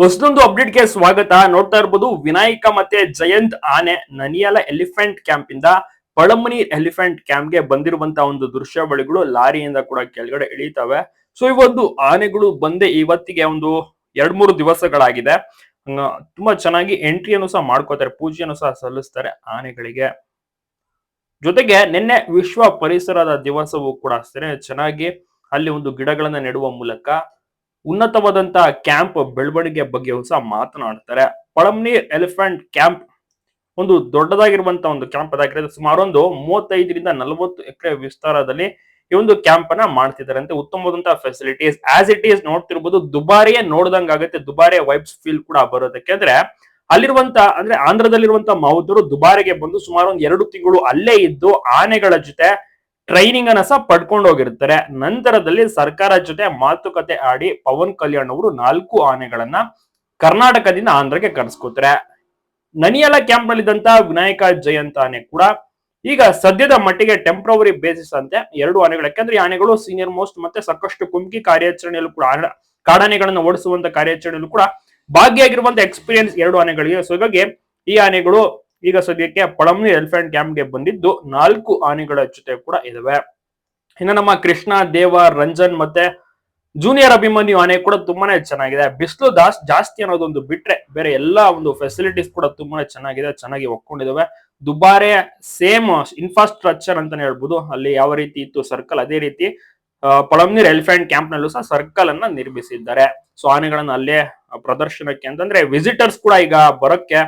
ಹೊಸದೊಂದು ಅಪ್ಡೇಟ್ಗೆ ಸ್ವಾಗತ. ನೋಡ್ತಾ ಇರ್ಬೋದು, ವಿನಾಯಕ ಮತ್ತೆ ಜಯಂತ್ ಆನೆ ನನಿಯಾಲ ಎಲಿಫೆಂಟ್ ಕ್ಯಾಂಪ್ ಇಂದ ಪಳಮನಿ ಎಲಿಫೆಂಟ್ ಕ್ಯಾಂಪ್ಗೆ ಬಂದಿರುವಂತ ಒಂದು ದೃಶ್ಯಾವಳಿಗಳು ಲಾರಿಯಿಂದ ಕೂಡ ಕೆಳಗಡೆ ಇಳಿತವೆ. ಸೊ, ಈ ಒಂದು ಆನೆಗಳು ಬಂದೆ ಇವತ್ತಿಗೆ ಒಂದು ಎರಡ್ ಮೂರು ದಿವಸಗಳಾಗಿದೆ ತುಂಬಾ ಚೆನ್ನಾಗಿ ಎಂಟ್ರಿಯನ್ನು ಸಹ ಮಾಡ್ಕೋತಾರೆ, ಪೂಜೆಯನ್ನು ಸಹ ಸಲ್ಲಿಸ್ತಾರೆ ಆನೆಗಳಿಗೆ. ಜೊತೆಗೆ ನಿನ್ನೆ ವಿಶ್ವ ಪರಿಸರದ ದಿವಸವೂ ಕೂಡ ಅಷ್ಟೇ ಚೆನ್ನಾಗಿ ಅಲ್ಲಿ ಒಂದು ಗಿಡಗಳನ್ನ ನೆಡುವ ಮೂಲಕ ಉನ್ನತವಾದಂತ ಕ್ಯಾಂಪ್ ಬೆಳವಣಿಗೆ ಬಗ್ಗೆ ಸಹ ಮಾತನಾಡ್ತಾರೆ. ಪಳಮ್ನಿ ಎಲಿಫೆಂಟ್ ಕ್ಯಾಂಪ್ ಒಂದು ದೊಡ್ಡದಾಗಿರುವಂತ ಒಂದು ಕ್ಯಾಂಪ್ ಅದಾಗಿರೋದು ಸುಮಾರು ಒಂದು ಮೂವತ್ತೈದರಿಂದ ನಲವತ್ತು ಎಕರೆ ವಿಸ್ತಾರದಲ್ಲಿ ಈ ಒಂದು ಕ್ಯಾಂಪ್ ಅನ್ನ ಮಾಡ್ತಿದ್ದಾರೆ. ಅಂತ ಉತ್ತಮವಾದಂತಹ ಫೆಸಿಲಿಟೀಸ್ ಆಸ್ ಇಟ್ ಈಸ್ ನೋಡ್ತಿರ್ಬೋದು, ದುಬಾರಿಯೇ ನೋಡ್ದಂಗ್ ಆಗುತ್ತೆ. ದುಬಾರಿಯ ವೈಬ್ಸ್ ಫೀಲ್ ಕೂಡ ಬರೋದಕ್ಕೆ. ಅಂದ್ರೆ ಅಲ್ಲಿರುವಂತ, ಅಂದ್ರೆ ಆಂಧ್ರದಲ್ಲಿರುವಂತಹ ಮಾವುದರು ದುಬಾರಿಗೆ ಬಂದು ಸುಮಾರು ಒಂದು ಎರಡು ತಿಂಗಳು ಅಲ್ಲೇ ಇದ್ದು ಆನೆಗಳ ಜೊತೆ ಟ್ರೈನಿಂಗ್ ಅನ್ನ ಸಹ ಪಡ್ಕೊಂಡು ಹೋಗಿರ್ತಾರೆ. ನಂತರದಲ್ಲಿ ಸರ್ಕಾರ ಜೊತೆ ಮಾತುಕತೆ ಆಡಿ ಪವನ್ ಕಲ್ಯಾಣ್ ಅವರು ನಾಲ್ಕು ಆನೆಗಳನ್ನ ಕರ್ನಾಟಕದಿಂದ ಆಂಧ್ರಕ್ಕೆ ಕರೆಸ್ಕೋತಾರೆ. ನನಿಯಲ ಕ್ಯಾಂಪ್ ನಲ್ಲಿದ್ದಂತ ವಿನಾಯಕ ಜಯಂತ ಆನೆ ಕೂಡ ಈಗ ಸದ್ಯದ ಮಟ್ಟಿಗೆ ಟೆಂಪ್ರವರಿ ಬೇಸಿಸ್ ಅಂತೆ. ಎರಡು ಆನೆಗಳು, ಯಾಕಂದ್ರೆ ಈ ಆನೆಗಳು ಸೀನಿಯರ್ ಮೋಸ್ಟ್ ಮತ್ತೆ ಸಾಕಷ್ಟು ಕುಮ್ಕಿ ಕಾರ್ಯಾಚರಣೆಯಲ್ಲೂ ಕೂಡ ಕಾಡಾನೆಗಳನ್ನು ಓಡಿಸುವಂತ ಕಾರ್ಯಾಚರಣೆಯಲ್ಲೂ ಕೂಡ ಭಾಗಿಯಾಗಿರುವಂತ ಎಕ್ಸ್ಪೀರಿಯನ್ಸ್ ಎರಡು ಆನೆಗಳಿಗೆ. ಸೊ ಹೀಗಾಗಿ ಈ ಆನೆಗಳು ಈಗ ಸದ್ಯಕ್ಕೆ ಪಳಮ್ನಿ ಎಲಿಫೆಂಟ್ ಕ್ಯಾಂಪ್ಗೆ ಬಂದಿದ್ದು ನಾಲ್ಕು ಆನೆಗಳ ಜೊತೆ ಕೂಡ ಇದಾವೆ. ಇನ್ನು ನಮ್ಮ ಕೃಷ್ಣ, ದೇವ, ರಂಜನ್ ಮತ್ತೆ ಜೂನಿಯರ್ ಅಭಿಮನ್ಯು ಆನೆ ಕೂಡ ತುಂಬಾನೇ ಚೆನ್ನಾಗಿದೆ. ಬಿಸಿಲು ದಾಸ್ ಜಾಸ್ತಿ ಅನ್ನೋದೊಂದು ಬಿಟ್ರೆ ಬೇರೆ ಎಲ್ಲಾ ಒಂದು ಫೆಸಿಲಿಟೀಸ್ ಕೂಡ ತುಂಬಾನೇ ಚೆನ್ನಾಗಿದೆ, ಚೆನ್ನಾಗಿ ಒಕ್ಕೊಂಡಿದಾವೆ ದುಬಾರೆ ಸೇಮ್ ಇನ್ಫ್ರಾಸ್ಟ್ರಕ್ಚರ್ ಅಂತಾನೆ ಹೇಳ್ಬೋದು. ಅಲ್ಲಿ ಯಾವ ರೀತಿ ಇತ್ತು ಸರ್ಕಲ್ ಅದೇ ರೀತಿ ಪಳಮ್ನೀರ್ ಎಲಿಫೆಂಟ್ ಕ್ಯಾಂಪ್ ನಲ್ಲೂ ಸಹ ಸರ್ಕಲ್ ಅನ್ನ ನಿರ್ಮಿಸಿದ್ದಾರೆ. ಸೊ ಆನೆಗಳನ್ನ ಅಲ್ಲೇ ಪ್ರದರ್ಶನಕ್ಕೆ ಅಂತಂದ್ರೆ ವಿಸಿಟರ್ಸ್ ಕೂಡ ಈಗ ಬರಕ್ಕೆ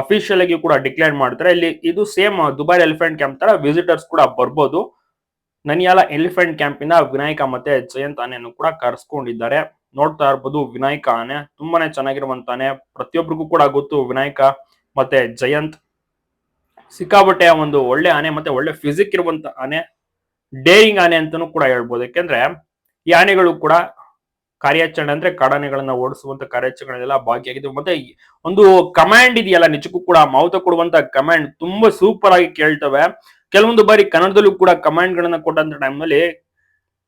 ಅಫಿಷಿಯಲ್ ಆಗಿ ಕೂಡ ಡಿಕ್ಲೇರ್ ಮಾಡ್ತಾರೆ. ಇಲ್ಲಿ ಇದು ಸೇಮ್ ದುಬೈ ಎಲಿಫೆಂಟ್ ಕ್ಯಾಂಪ್ ತರ ವಿಸಿಟರ್ಸ್ ಕೂಡ ಬರ್ಬೋದು. ನನಿಯಾಲ ಎಲಿಫೆಂಟ್ ಕ್ಯಾಂಪ್ ಇಂದ ವಿನಾಯಕ ಮತ್ತೆ ಜಯಂತ್ ಆನೆಯನ್ನು ಕೂಡ ಕರ್ಸ್ಕೊಂಡಿದ್ದಾರೆ. ನೋಡ್ತಾ ಇರ್ಬೋದು ವಿನಾಯಕ ಆನೆ ತುಂಬಾನೇ ಚೆನ್ನಾಗಿರುವಂತ ಆನೆ ಪ್ರತಿಯೊಬ್ಬರಿಗೂ ಕೂಡ ಗೊತ್ತು ವಿನಾಯಕ ಮತ್ತೆ ಜಯಂತ್. ಸಿಕ್ಕಾಬಟ್ಟೆ ಒಂದು ಒಳ್ಳೆ ಆನೆ ಮತ್ತೆ ಒಳ್ಳೆ ಫಿಸಿಕ್ ಇರುವಂತ ಆನೆ. ಡೇರಿಂಗ್ ಆನೆ ಅಂತಾನೂ ಕೂಡ ಹೇಳ್ಬೋದು. ಯಾಕೆಂದ್ರೆ ಈ ಆನೆಗಳು ಕೂಡ ಕಾರ್ಯಾಚರಣೆ ಅಂದ್ರೆ ಕಾಡಾನೆಗಳನ್ನ ಓಡಿಸುವಂತ ಕಾರ್ಯಾಚರಣೆಲ್ಲ ಭಾಗಿಯಾಗಿದೆ. ಮತ್ತೆ ಒಂದು ಕಮಾಂಡ್ ಇದೆಯಲ್ಲ, ನಿಜಕ್ಕೂ ಕೂಡ ಮಾವುತ ಕೊಡುವಂತ ಕಮಾಂಡ್ ತುಂಬಾ ಸೂಪರ್ ಆಗಿ ಕೇಳ್ತವೆ. ಕೆಲವೊಂದು ಬಾರಿ ಕನ್ನಡದಲ್ಲೂ ಕೂಡ ಕಮಾಂಡ್ ಗಳನ್ನ ಕೊಟ್ಟಂತ ಟೈಮ್ನಲ್ಲಿ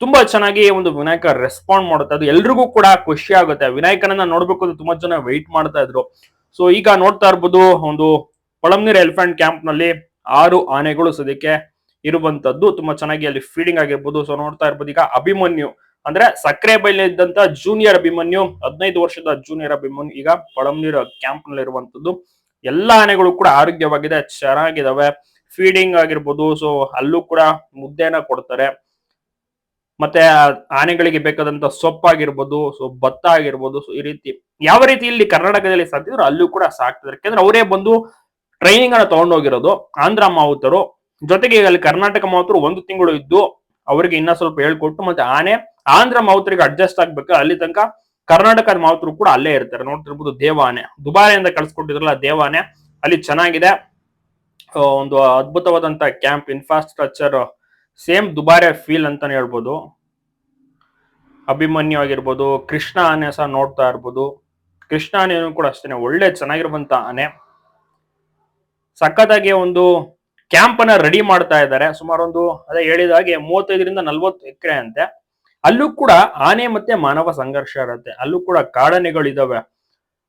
ತುಂಬಾ ಚೆನ್ನಾಗಿ ಒಂದು ವಿನಾಯಕ ರೆಸ್ಪಾಂಡ್ ಮಾಡುತ್ತೆ. ಅದು ಎಲ್ರಿಗೂ ಕೂಡ ಖುಷಿ ಆಗುತ್ತೆ. ವಿನಾಯಕನನ್ನ ನೋಡ್ಬೇಕು ಅಂತ ತುಂಬಾ ಜನ ವೆಯ್ಟ್ ಮಾಡ್ತಾ ಇದ್ರು. ಸೊ ಈಗ ನೋಡ್ತಾ ಇರ್ಬೋದು ಒಂದು ಕೊಳಂನೀರ್ ಎಲಿಫೆಂಟ್ ಕ್ಯಾಂಪ್ನಲ್ಲಿ ಆರು ಆನೆಗಳು ಸದ್ಯಕ್ಕೆ ಇರುವಂತದ್ದು. ತುಂಬಾ ಚೆನ್ನಾಗಿ ಅಲ್ಲಿ ಫೀಡಿಂಗ್ ಆಗಿರ್ಬೋದು. ಸೊ ನೋಡ್ತಾ ಇರ್ಬೋದು. ಈಗ ಅಭಿಮನ್ಯು ಅಂದ್ರೆ ಸಕ್ಕರೆ ಬೈಲಿ ಇದ್ದಂತ ಜೂನಿಯರ್ ಅಭಿಮನ್ಯು, ಹದಿನೈದು ವರ್ಷದ ಜೂನಿಯರ್ ಅಭಿಮನ್ಯು ಈಗ ಪಳಂನೀರ್ ಕ್ಯಾಂಪ್ನಲ್ಲಿ ಇರುವಂತದ್ದು ಎಲ್ಲಾ ಆನೆಗಳು ಕೂಡ ಆರೋಗ್ಯವಾಗಿದೆ, ಚೆನ್ನಾಗಿದಾವೆ. ಫೀಡಿಂಗ್ ಆಗಿರ್ಬೋದು ಸೊ ಅಲ್ಲೂ ಕೂಡ ಮುದ್ದೆನ ಕೊಡ್ತಾರೆ. ಮತ್ತೆ ಆನೆಗಳಿಗೆ ಬೇಕಾದಂತ ಸೊಪ್ಪಾಗಿರ್ಬೋದು ಸೊ ಭತ್ತ ಆಗಿರ್ಬೋದು ಸೊ ಈ ರೀತಿ ಯಾವ ರೀತಿ ಇಲ್ಲಿ ಕರ್ನಾಟಕದಲ್ಲಿ ಸಾಕ್ತಿದ್ರು ಅಲ್ಲೂ ಕೂಡ ಸಾಕ್ತಿದ್ರು ಯಾಕಂದ್ರೆ ಅವರೇ ಬಂದು ಟ್ರೈನಿಂಗ್ ಅನ್ನ ತಗೊಂಡೋಗಿರೋದು ಆಂಧ್ರ ಮಾವುತರು. ಜೊತೆಗೆ ಅಲ್ಲಿ ಕರ್ನಾಟಕ ಮಾವುತರು ಒಂದು ತಿಂಗಳು ಇದ್ದು, ಅವರಿಗೆ ಇನ್ನ ಸ್ವಲ್ಪ ಹೇಳ್ಕೊಟ್ಟು ಮತ್ತೆ ಆನೆ ಆಂಧ್ರ ಮಾವುತರಿಗೆ ಅಡ್ಜಸ್ಟ್ ಆಗ್ಬೇಕು. ಅಲ್ಲಿ ತನಕ ಕರ್ನಾಟಕದ ಮಾವುತರು ಕೂಡ ಅಲ್ಲೇ ಇರ್ತಾರೆ. ನೋಡ್ತಿರ್ಬೋದು ದೇವಾನೆ. ದುಬಾರಿಯಿಂದ ಕಳ್ಸಿಕೊಟ್ಟಿದ್ರಲ್ಲ ದೇವಾನೆ. ಅಲ್ಲಿ ಚೆನ್ನಾಗಿದೆ. ಒಂದು ಅದ್ಭುತವಾದಂತ ಕ್ಯಾಂಪ್ ಇನ್ಫ್ರಾಸ್ಟ್ರಕ್ಚರ್ ಸೇಮ್ ದುಬಾರಿ ಫೀಲ್ ಅಂತಾನೆ ಹೇಳ್ಬೋದು. ಅಭಿಮನ್ಯು ಆಗಿರ್ಬೋದು ಕೃಷ್ಣ ಆನೆ ಸಹ ನೋಡ್ತಾ ಇರ್ಬೋದು. ಕೃಷ್ಣ ಆನೆಯೂ ಕೂಡ ಅಷ್ಟೇ ಒಳ್ಳೆ ಚೆನ್ನಾಗಿರುವಂತ ಆನೆ. ಸಖತ್ತಾಗಿ ಒಂದು ಕ್ಯಾಂಪ್ ಅನ್ನ ರೆಡಿ ಮಾಡ್ತಾ ಇದ್ದಾರೆ. ಸುಮಾರು ಒಂದು ಅದೇ ಹೇಳಿದ ಹಾಗೆ ಮೂವತ್ತೈದರಿಂದ ನಲ್ವತ್ತು ಎಕರೆ ಅಂತೆ. ಅಲ್ಲೂ ಕೂಡ ಆನೆ ಮತ್ತೆ ಮಾನವ ಸಂಘರ್ಷ ಇರುತ್ತೆ. ಅಲ್ಲೂ ಕೂಡ ಕಾಡನೆಗಳಿದಾವೆ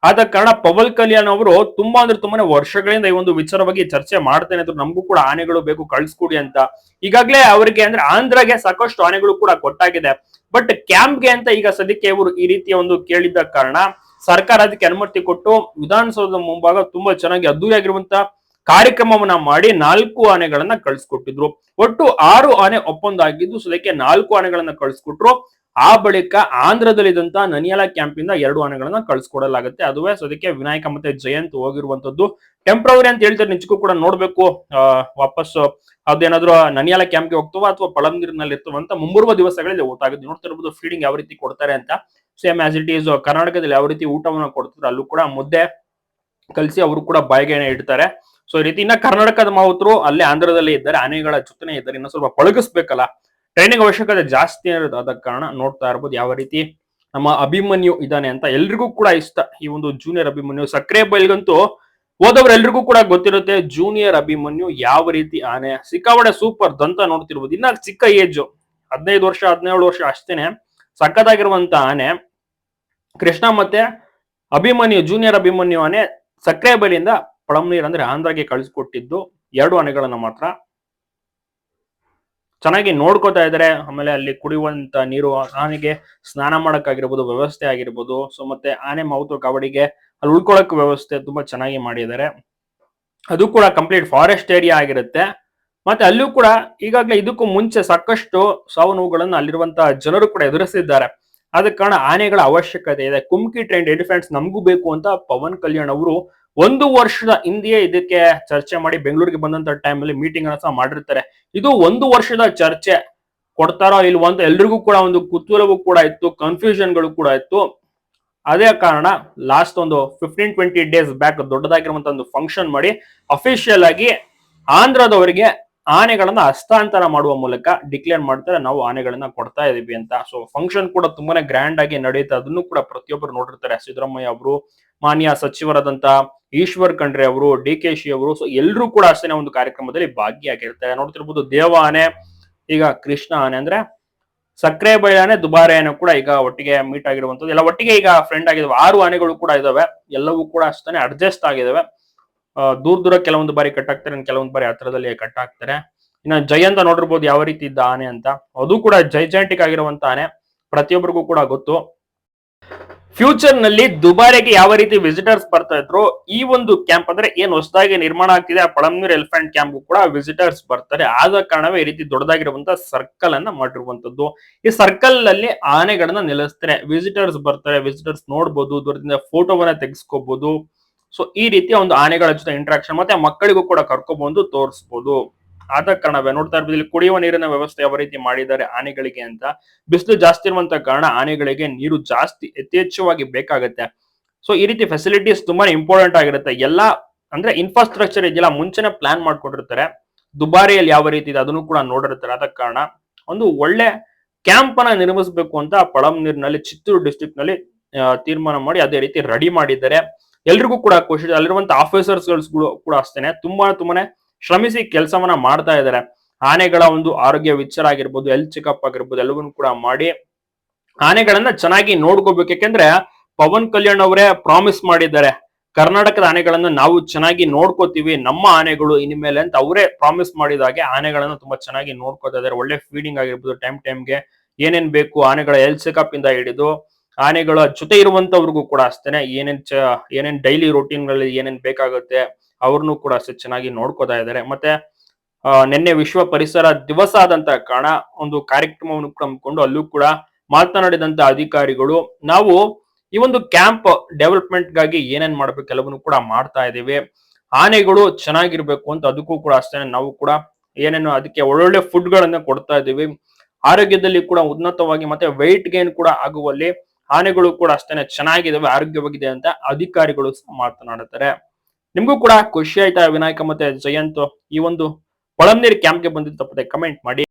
ಆದ ಕಾರಣ ಪವನ್ ಕಲ್ಯಾಣ್ ಅವರು ತುಂಬಾ ಅಂದ್ರೆ ತುಂಬಾನೇ ವರ್ಷಗಳಿಂದ ಈ ಒಂದು ವಿಚಾರವಾಗಿ ಚರ್ಚೆ ಮಾಡ್ತೇನೆ ಇದ್ರು. ನಮಗೂ ಕೂಡ ಆನೆಗಳು ಬೇಕು, ಕಳ್ಸ್ಕೊಡಿ ಅಂತ. ಈಗಾಗಲೇ ಅವರಿಗೆ ಅಂದ್ರೆ ಆಂಧ್ರಗೆ ಸಾಕಷ್ಟು ಆನೆಗಳು ಕೂಡ ಕೊಟ್ಟಾಗಿದೆ. ಬಟ್ ಕ್ಯಾಂಪ್ಗೆ ಅಂತ ಈಗ ಸದ್ಯಕ್ಕೆ ಇವರು ಈ ರೀತಿಯ ಒಂದು ಕೇಳಿದ್ದ ಕಾರಣ ಸರ್ಕಾರ ಅದಕ್ಕೆ ಅನುಮತಿ ಕೊಟ್ಟು ವಿಧಾನಸೌಧದ ಮುಂಭಾಗ ತುಂಬಾ ಚೆನ್ನಾಗಿ ಅದ್ದೂರಿಯಾಗಿರುವಂತ ಕಾರ್ಯಕ್ರಮವನ್ನ ಮಾಡಿ ನಾಲ್ಕು ಆನೆಗಳನ್ನ ಕಳ್ಸಿಕೊಟ್ಟಿದ್ರು. ಒಟ್ಟು ಆರು ಆನೆ ಒಪ್ಪಂದ ಆಗಿದ್ದು ಸದ್ಯಕ್ಕೆ ನಾಲ್ಕು ಆನೆಗಳನ್ನ ಕಳ್ಸಿಕೊಟ್ರು. ಆ ಬಳಿಕ ಆಂಧ್ರದಲ್ಲಿದ್ದಂತ ನನಿಯಾಲ ಕ್ಯಾಂಪ್ ಇಂದ ಎರಡು ಆನೆಗಳನ್ನ ಕಳ್ಸಿಕೊಡಲಾಗುತ್ತೆ. ಅದುವೇ ಸದ್ಯಕ್ಕೆ ವಿನಾಯಕ ಮತ್ತೆ ಜಯಂತ್ ಹೋಗಿರುವಂತದ್ದು. ಟೆಂಪ್ರವರಿ ಅಂತ ಹೇಳ್ತಾರೆ ನಿಜಕ್ಕೂ ಕೂಡ ನೋಡ್ಬೇಕು. ವಾಪಸ್ ಅದೇನಾದ್ರೂ ನನಿಯಾಲ ಕ್ಯಾಂಪ್ಗೆ ಹೋಗ್ತವ ಅಥವಾ ಪಳಂಗಿರಿನಲ್ಲಿ ಇರ್ತವ ಅಂತ ಮುಂಬರುವ ದಿವಸಗಳಲ್ಲಿ ಗೊತ್ತಾಗುತ್ತೆ. ನೋಡ್ತಿರ್ಬೋದು ಫೀಡಿಂಗ್ ಯಾವ ರೀತಿ ಕೊಡ್ತಾರೆ ಅಂತ. ಸೇಮ್ ಆಸ್ ಇಟ್ ಈಸ್ ಕರ್ನಾಟಕದಲ್ಲಿ ಯಾವ ರೀತಿ ಊಟವನ್ನು ಕೊಡ್ತಾರೆ ಅಲ್ಲೂ ಕೂಡ ಮುದ್ದೆ ಕಲಸಿ ಅವರು ಕೂಡ ಬಾಯಿಗೆ ಇಡ್ತಾರೆ. ಸೊ ಈ ರೀತಿ ಇನ್ನ ಕರ್ನಾಟಕದ ಮಾವುತರು ಅಲ್ಲೇ ಆಂಧ್ರದಲ್ಲಿ ಇದ್ದಾರೆ, ಆನೆಗಳ ಚುತ್ತನೆ ಇದ್ದಾರೆ, ಇನ್ನು ಸ್ವಲ್ಪ ಪಳಗಿಸ್ಬೇಕಲ್ಲ. ಟ್ರೈನಿಂಗ್ ಅವಶ್ಯಕತೆ ಜಾಸ್ತಿ ಇರೋದು ಆದ ಕಾರಣ ನೋಡ್ತಾ ಇರ್ಬೋದು ಯಾವ ರೀತಿ ನಮ್ಮ ಅಭಿಮನ್ಯು ಇದ್ದಾನೆ ಅಂತ ಎಲ್ರಿಗೂ ಕೂಡ ಇಷ್ಟ. ಈ ಒಂದು ಜೂನಿಯರ್ ಅಭಿಮನ್ಯು ಸಕ್ಕರೆ ಬೈಲ್ಗಂತೂ ಹೋದವ್ರು ಎಲ್ರಿಗೂ ಕೂಡ ಗೊತ್ತಿರುತ್ತೆ ಜೂನಿಯರ್ ಅಭಿಮನ್ಯು ಯಾವ ರೀತಿ ಆನೆ. ಸಿಕ್ಕಾವಡೆ ಸೂಪರ್ ದಂತ ನೋಡ್ತಿರ್ಬೋದು. ಇನ್ನ ಚಿಕ್ಕ ಏಜ್ ಹದಿನೈದು ವರ್ಷ, ಹದಿನೇಳು ವರ್ಷ ಅಷ್ಟೇನೆ ಸಖತ್ತಾಗಿರುವಂತ ಆನೆ. ಕೃಷ್ಣ ಮತ್ತೆ ಅಭಿಮನ್ಯು ಜೂನಿಯರ್ ಅಭಿಮನ್ಯು ಆನೆ ಸಕ್ಕರೆ ಬಲಿಯಿಂದ ಪಳಂನೀರ್ ಅಂದ್ರೆ ಆಂಧ್ರಗೆ ಕಳಿಸ್ಕೊಟ್ಟಿದ್ದು ಎರಡು ಆನೆಗಳನ್ನ ಮಾತ್ರ. ಚೆನ್ನಾಗಿ ನೋಡ್ಕೋತಾ ಇದ್ದಾರೆ ಆಮೇಲೆ ಅಲ್ಲಿ ಕುಡಿಯುವಂತ ನೀರು, ಆನೆಗೆ ಸ್ನಾನ ಮಾಡಕ್ಕಾಗಿರ್ಬೋದು, ವ್ಯವಸ್ಥೆ ಆಗಿರ್ಬೋದು, ಸೊ ಮತ್ತೆ ಆನೆ ಮೌತು ಕಬಡಿಗೆ ಅಲ್ಲಿ ಉಳ್ಕೊಳಕ್ ವ್ಯವಸ್ಥೆ ತುಂಬಾ ಚೆನ್ನಾಗಿ ಮಾಡಿದ್ದಾರೆ ಅದು ಕೂಡ ಕಂಪ್ಲೀಟ್ ಫಾರೆಸ್ಟ್ ಏರಿಯಾ ಆಗಿರುತ್ತೆ. ಮತ್ತೆ ಅಲ್ಲೂ ಕೂಡ ಈಗಾಗಲೇ ಇದಕ್ಕೂ ಮುಂಚೆ ಸಾಕಷ್ಟು ಸಾವು ನೋವುಗಳನ್ನು ಅಲ್ಲಿರುವಂತಹ ಜನರು ಕೂಡ ಎದುರಿಸಿದ್ದಾರೆ. ಆದ ಕಾರಣ ಆನೆಗಳ ಅವಶ್ಯಕತೆ ಇದೆ. ಕುಮ್ಕಿ ಟ್ರೈನ್ ಎಲಿಫೆಂಟ್ಸ್ ನಮಗೂ ಬೇಕು ಅಂತ ಪವನ್ ಕಲ್ಯಾಣ್ ಅವರು ಒಂದು ವರ್ಷದ ಹಿಂದೆಯೇ ಇದಕ್ಕೆ ಚರ್ಚೆ ಮಾಡಿ ಬೆಂಗಳೂರಿಗೆ ಬಂದಂತ ಟೈಮಲ್ಲಿ ಮೀಟಿಂಗ್ ಅನ್ನ ಸಹ ಮಾಡಿರ್ತಾರೆ. ಇದು ಒಂದು ವರ್ಷದ ಚರ್ಚೆ ಕೊಡ್ತಾರೋ ಇಲ್ವೋ ಅಂತ ಎಲ್ರಿಗೂ ಕೂಡ ಒಂದು ಕುತೂಹಲವೂ ಕೂಡ ಇತ್ತು ಕನ್ಫ್ಯೂಷನ್ಗಳು ಕೂಡ ಇತ್ತು. ಅದೇ ಕಾರಣ ಲಾಸ್ಟ್ ಒಂದು ಫಿಫ್ಟೀನ್ ಟ್ವೆಂಟಿ ಡೇಸ್ ಬ್ಯಾಕ್ ದೊಡ್ಡದಾಗಿರುವಂತ ಒಂದು ಫಂಕ್ಷನ್ ಮಾಡಿ ಅಫಿಷಿಯಲ್ ಆಗಿ ಆಂಧ್ರದವರಿಗೆ ಆನೆಗಳನ್ನ ಹಸ್ತಾಂತರ ಮಾಡುವ ಮೂಲಕ ಡಿಕ್ಲೇರ್ ಮಾಡ್ತಾರೆ, ನಾವು ಆನೆಗಳನ್ನ ಕೊಡ್ತಾ ಇದೀವಿ ಅಂತ. ಸೊ ಫಂಕ್ಷನ್ ಕೂಡ ತುಂಬಾನೇ ಗ್ರ್ಯಾಂಡ್ ಆಗಿ ನಡೆಯುತ್ತೆ ಅದನ್ನು ಕೂಡ ಪ್ರತಿಯೊಬ್ಬರು ನೋಡಿರ್ತಾರೆ. ಸಿದ್ದರಾಮಯ್ಯ ಅವರು ಮಾನ್ಯ ಸಚಿವರಾದಂತಹ ಈಶ್ವರ್ ಖಂಡ್ರೆ ಅವರು ಡಿ ಕೆ ಶಿ ಅವರು ಸೊ ಎಲ್ಲರೂ ಕೂಡ ಅಷ್ಟೇ ಒಂದು ಕಾರ್ಯಕ್ರಮದಲ್ಲಿ ಭಾಗಿಯಾಗಿರ್ತಾರೆ. ನೋಡ್ತಿರ್ಬೋದು ದೇವ ಆನೆ, ಈಗ ಕೃಷ್ಣ ಆನೆ ಅಂದ್ರೆ ಸಕ್ಕರೆ ಬೈಲ್ ಆನೆ, ದುಬಾರೆ ಆನೆ ಕೂಡ ಈಗ ಒಟ್ಟಿಗೆ ಮೀಟ್ ಆಗಿರುವಂತದ್ದು ಎಲ್ಲ ಒಟ್ಟಿಗೆ ಈಗ ಫ್ರೆಂಡ್ ಆಗಿದಾವೆ, ಆರು ಆನೆಗಳು ಕೂಡ ಇದಾವೆ. ಎಲ್ಲವೂ ಕೂಡ ಅಷ್ಟೇ ಅಡ್ಜಸ್ಟ್ ಆಗಿದಾವೆ. ದೂರ ದೂರ ಕೆಲವೊಂದು ಬಾರಿ ಕಟ್ ಆಗ್ತಾರೆ ಕೆಲವೊಂದು ಬಾರಿ ಹತ್ರದಲ್ಲಿ ಕಟ್ ಆಗ್ತಾರೆ ಇನ್ನು ಅಂತ ನೋಡಿರ್ಬೋದು ಯಾವ ರೀತಿ ಇದ್ದ ಆನೆ ಅಂತ. ಅದು ಕೂಡ ಜೈಜಾಂಟಿಕ್ ಆಗಿರುವಂತ ಆನೆ. ಪ್ರತಿಯೊಬ್ಬರಿಗೂ ಕೂಡ ಗೊತ್ತು. ಫ್ಯೂಚರ್ನಲ್ಲಿ ದುಬಾರೆಗೆ ಯಾವ ರೀತಿ ವಿಸಿಟರ್ಸ್ ಬರ್ತಾ ಇದ್ರು, ಈ ಒಂದು ಕ್ಯಾಂಪ್ ಅಂದ್ರೆ ಏನ್ ಹೊಸದಾಗಿ ನಿರ್ಮಾಣ ಆಗ್ತಿದೆ, ಆ ಪಳಂನೀರ್ ಎಲಿಫೆಂಟ್ ಕ್ಯಾಂಪ್ ಕೂಡ ವಿಸಿಟರ್ಸ್ ಬರ್ತಾರೆ. ಆದ ಕಾರಣವೇ ಈ ರೀತಿ ದೊಡ್ಡದಾಗಿರುವಂತ ಸರ್ಕಲ್ ಅನ್ನ ಮಾಡಿರುವಂತದ್ದು ಈ ಸರ್ಕಲ್ನಲ್ಲಿ ಆನೆಗಳನ್ನ ನಿಲ್ಲಿಸ್ತಾರೆ ವಿಸಿಟರ್ಸ್ ಬರ್ತಾರೆ ವಿಸಿಟರ್ಸ್ ನೋಡ್ಬೋದು, ದೂರದಿಂದ ಫೋಟೋವನ್ನ ತೆಗೆಸ್ಕೋಬಹುದು ಸೊ ಈ ರೀತಿಯ ಒಂದು ಆನೆಗಳ ಜೊತೆ ಇಂಟ್ರಾಕ್ಷನ್ ಮತ್ತೆ ಮಕ್ಕಳಿಗೂ ಕೂಡ ಕರ್ಕೊಬಂದು ತೋರಿಸ್ಬೋದು. ಆದ ಕಾರಣವೇ ನೋಡ್ತಾ ಇರ್ಬೋದು, ಇಲ್ಲಿ ಕುಡಿಯುವ ನೀರಿನ ವ್ಯವಸ್ಥೆ ಯಾವ ರೀತಿ ಮಾಡಿದ್ದಾರೆ ಆನೆಗಳಿಗೆ ಅಂತ. ಬಿಸಿಲು ಜಾಸ್ತಿ ಇರುವಂತ ಕಾರಣ ಆನೆಗಳಿಗೆ ನೀರು ಜಾಸ್ತಿ ಯಥೇಚ್ಛವಾಗಿ ಬೇಕಾಗುತ್ತೆ. ಸೊ ಈ ರೀತಿ ಫೆಸಿಲಿಟೀಸ್ ತುಂಬಾ ಇಂಪಾರ್ಟೆಂಟ್ ಆಗಿರುತ್ತೆ. ಎಲ್ಲ ಅಂದ್ರೆ ಇನ್ಫ್ರಾಸ್ಟ್ರಕ್ಚರ್ ಇದೆಯಲ್ಲ, ಮುಂಚೆನೆ ಪ್ಲಾನ್ ಮಾಡ್ಕೊಂಡಿರ್ತಾರೆ. ದುಬಾರಿಯಲ್ಲಿ ಯಾವ ರೀತಿ ಇದೆ ಅದನ್ನು ಕೂಡ ನೋಡಿರ್ತಾರೆ. ಆದ ಕಾರಣ ಒಂದು ಒಳ್ಳೆ ಕ್ಯಾಂಪ್ ಅನ್ನ ನಿರ್ಮಿಸಬೇಕು ಅಂತ ಪಳಂನೀರ್ನಲ್ಲಿ ಚಿತ್ತೂರು ಡಿಸ್ಟ್ರಿಕ್ಟ್ನಲ್ಲಿ ತೀರ್ಮಾನ ಮಾಡಿ ಅದೇ ರೀತಿ ರೆಡಿ ಮಾಡಿದ್ದಾರೆ. ಎಲ್ರಿಗೂ ಕೂಡ ಖುಷಿ, ಅಲ್ಲಿರುವಂತ ಆಫೀಸರ್ಸ್ಗಳು ಕೂಡ ಅಷ್ಟೇನೆ. ತುಂಬಾ ತುಂಬಾನೇ ಶ್ರಮಿಸಿ ಕೆಲಸವನ್ನ ಮಾಡ್ತಾ ಇದ್ದಾರೆ. ಆನೆಗಳ ಒಂದು ಆರೋಗ್ಯ ವಿಚಾರ ಆಗಿರ್ಬೋದು ಹೆಲ್ತ್ ಚೆಕಪ್ ಆಗಿರ್ಬೋದು, ಎಲ್ಲವನ್ನೂ ಕೂಡ ಮಾಡಿ ಆನೆಗಳನ್ನ ಚೆನ್ನಾಗಿ ನೋಡ್ಕೋಬೇಕು. ಯಾಕೆಂದ್ರೆ ಪವನ್ ಕಲ್ಯಾಣ್ ಅವರೇ ಪ್ರಾಮಿಸ್ ಮಾಡಿದ್ದಾರೆ, ಕರ್ನಾಟಕದ ಆನೆಗಳನ್ನ ನಾವು ಚೆನ್ನಾಗಿ ನೋಡ್ಕೋತೀವಿ, ನಮ್ಮ ಆನೆಗಳು ಇನ್ಮೇಲೆ ಅಂತ ಅವರೇ ಪ್ರಾಮಿಸ್ ಮಾಡಿದ ಹಾಗೆ ಆನೆಗಳನ್ನ ತುಂಬಾ ಚೆನ್ನಾಗಿ ನೋಡ್ಕೋತಾ ಇದ್ದಾರೆ. ಒಳ್ಳೆ ಫೀಡಿಂಗ್ ಆಗಿರ್ಬೋದು ಟೈಮ್ ಟೈಮ್ಗೆ ಏನೇನ್ ಬೇಕು, ಆನೆಗಳ ಹೆಲ್ತ್ ಚೆಕಪ್ ಇಂದ ಹಿಡಿದು ಆನೆಗಳ ಜೊತೆ ಇರುವಂತವ್ರಿಗೂ ಕೂಡ ಅಷ್ಟೇನೆ ಏನೇನ್ ಏನೇನ್ ಡೈಲಿ ರುಟೀನ್ಗಳಲ್ಲಿ ಏನೇನ್ ಬೇಕಾಗುತ್ತೆ ಅವ್ರನ್ನೂ ಕೂಡ ಅಷ್ಟೇ ಚೆನ್ನಾಗಿ ನೋಡ್ಕೋತಾ ಇದ್ದಾರೆ. ಮತ್ತೆ ನಿನ್ನೆ ವಿಶ್ವ ಪರಿಸರ ದಿವಸ ಆದಂತ ಕಾರಣ ಒಂದು ಕಾರ್ಯಕ್ರಮವನ್ನು ಕೂಡ ಹಮ್ಮಿಕೊಂಡು ಅಲ್ಲೂ ಕೂಡ ಮಾತನಾಡಿದಂತ ಅಧಿಕಾರಿಗಳು, ನಾವು ಈ ಒಂದು ಕ್ಯಾಂಪ್ ಡೆವಲಪ್ಮೆಂಟ್ಗಾಗಿ ಏನೇನ್ ಮಾಡ್ಬೇಕು ಕೆಲವನ್ನು ಕೂಡ ಮಾಡ್ತಾ ಇದೀವಿ ಆನೆಗಳು ಚೆನ್ನಾಗಿರ್ಬೇಕು ಅಂತ ಅದಕ್ಕೂ ಕೂಡ ಅಷ್ಟೇ ನಾವು ಕೂಡ ಏನೇನು ಅದಕ್ಕೆ ಒಳ್ಳೊಳ್ಳೆ ಫುಡ್ ಗಳನ್ನ ಕೊಡ್ತಾ ಇದ್ದೀವಿ. ಆರೋಗ್ಯದಲ್ಲಿ ಕೂಡ ಉನ್ನತವಾಗಿ ಮತ್ತೆ weight ಗೇನ್ ಕೂಡ ಆಗುವಲ್ಲಿ ಆನೆಗಳು ಕೂಡ ಅಷ್ಟೇನೆ ಚೆನ್ನಾಗಿದ್ದಾವೆ, ಆರೋಗ್ಯವಾಗಿದೆ ಅಂತ ಅಧಿಕಾರಿಗಳು ಮಾತನಾಡುತ್ತಾರೆ. ನಿಮ್ಗೂ ಕೂಡ ಖುಷಿ ಆಯ್ತಾ ವಿನಾಯಕ ಮತ್ತೆ ಜಯಂತ್? ಈ ಒಂದು ಪಳಂನೀರ್ ಕ್ಯಾಂಪ್ಗೆ ಬಂದಿದ್ದ ತಪ್ಪದೆ ಕಮೆಂಟ್ ಮಾಡಿ.